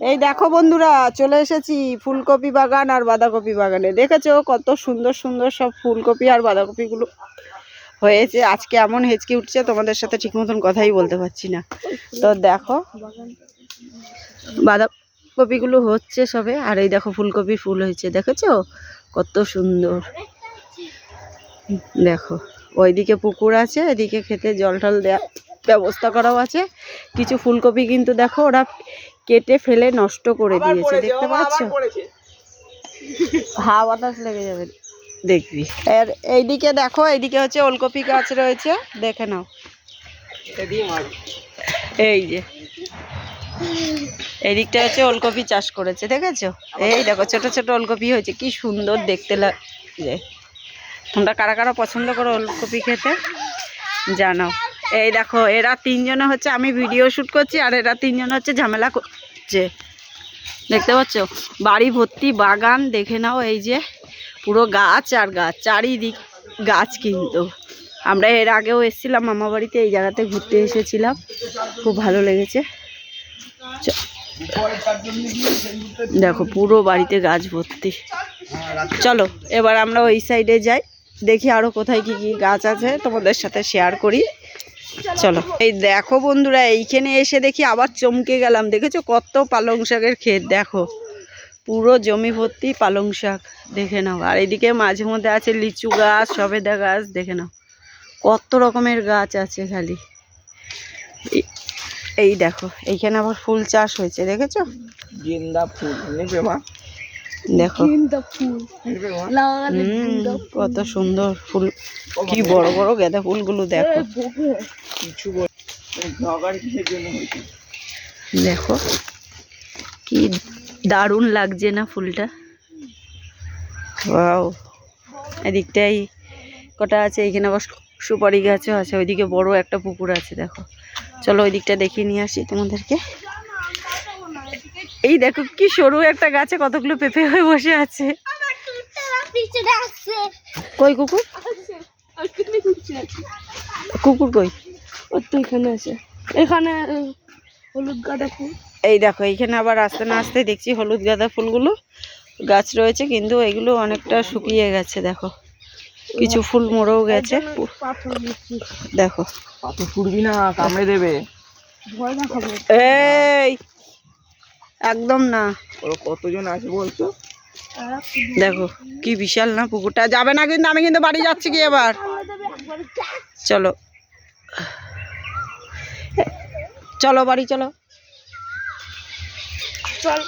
এই দেখো বন্ধুরা, চলে এসেছি ফুলকপি বাগান আর বাঁধাকপি বাগানে। দেখেছ কত সুন্দর সুন্দর সব ফুলকপি আর বাঁধাকপিগুলো হয়েছে। আজকে এমন হেঁচকি উঠছে, তোমাদের সাথে ঠিক মতন কথাই বলতে পারছি না। তো দেখো, বাঁধাকপিগুলো হচ্ছে সবে, আর এই দেখো ফুলকপি ফুল হয়েছে, দেখেছ? কত সুন্দর। দেখো, ওইদিকে পুকুর আছে, এদিকে খেতে জল টল দেওয়া ব্যবস্থা করাও আছে। কিছু ফুলকপি কিন্তু দেখো ওরা কেটে ফেলে নষ্ট করে দিয়েছে দেখতে পাচ্ছ? হাওয়া বাতাস লেগে যাবে। দেখবি। আর এইদিকে দেখো এইদিকে হচ্ছে ওলকপি গাছ রয়েছে দেখে নাও। এই যে। এই দিকটা হচ্ছে ওলকপি চাষ করেছে দেখেছ? এই দেখো ছোট ছোট ওলকপি হয়েছে কি সুন্দর দেখতে লাগে তোমরা কারা কারা পছন্দ করো ওলকপি খেতে জানাও। এই দেখো, এরা তিনজনে হচ্ছে আমি ভিডিও শ্যুট করছি আর এরা তিনজন হচ্ছে ঝামেলা করছে। দেখতে পাচ্ছ? বাড়ি ভর্তি, বাগান, দেখে নাও এই যে পুরো গাছ আর গাছ, চারিদিক গাছ কিন্তু। আমরা এর আগেও এসেছিলাম মামা বাড়িতে, এই জায়গাতে ঘুরতে এসেছিলাম। খুব ভালো লেগেছে। দেখো পুরো বাড়িতে গাছ ভর্তি। চলো, এবার আমরা ওই সাইডে যাই। দেখি আরও কোথায় কি কি গাছ আছে, তোমাদের সাথে শেয়ার করি। চলো। এই দেখো বন্ধুরা এইখানে এসে দেখি আবার চমকে গেলাম। দেখেছ কত পালং শাকের ক্ষেত? দেখো পুরো জমি ভর্তি পালং শাক। দেখে নাও। আর এদিকে মাঝে মধ্যে আছে লিচু গাছ সবেদা গাছ দেখে নাও। কত রকমের গাছ আছে খালি। এই- এই দেখো এইখানে আবার ফুল চাষ হয়েছে দেখেছ? গেন্দা ফুল নেবে মা দেখো। কত সুন্দর ফুল। কি বড় বড় গাঁদা ফুলগুলো দেখো। দেখো কি দারুণ লাগছে না ফুলটা। ওয়াও এদিকটাই কটা আছে এখানে আবার সুপারি গাছও আছে ওইদিকে বড় একটা পুকুর আছে দেখো। চলো ওই দিকটা দেখিয়ে নিয়ে আসি তোমাদেরকে। এই দেখো কি সরু একটা গাছে কতগুলো পেঁপে হয়ে বসে আছে। কই কুকুর? কুকুর কই? ওর তো এখানে আছে। এখানে হলুদ গাঁদা ফুল। এই দেখো এইখানে আবার আস্তে না আস্তে দেখছি হলুদ গাঁদা ফুলগুলো। গাছ রয়েছে কিন্তু এগুলো অনেকটা শুকিয়ে গেছে দেখো। কিছু ফুল মরেও গেছে। দেখো। না কামড়ে দেবে। ভয় দেখাবো। এই! একদম না। ওরা কতজন আছে বলতো? দেখো কি বিশাল না পুকুরটা। যাবে না কিন্তু আমি কিন্তু বাড়ি যাচ্ছি কি এবার। চলো। চলো বাড়ি চলো। চল।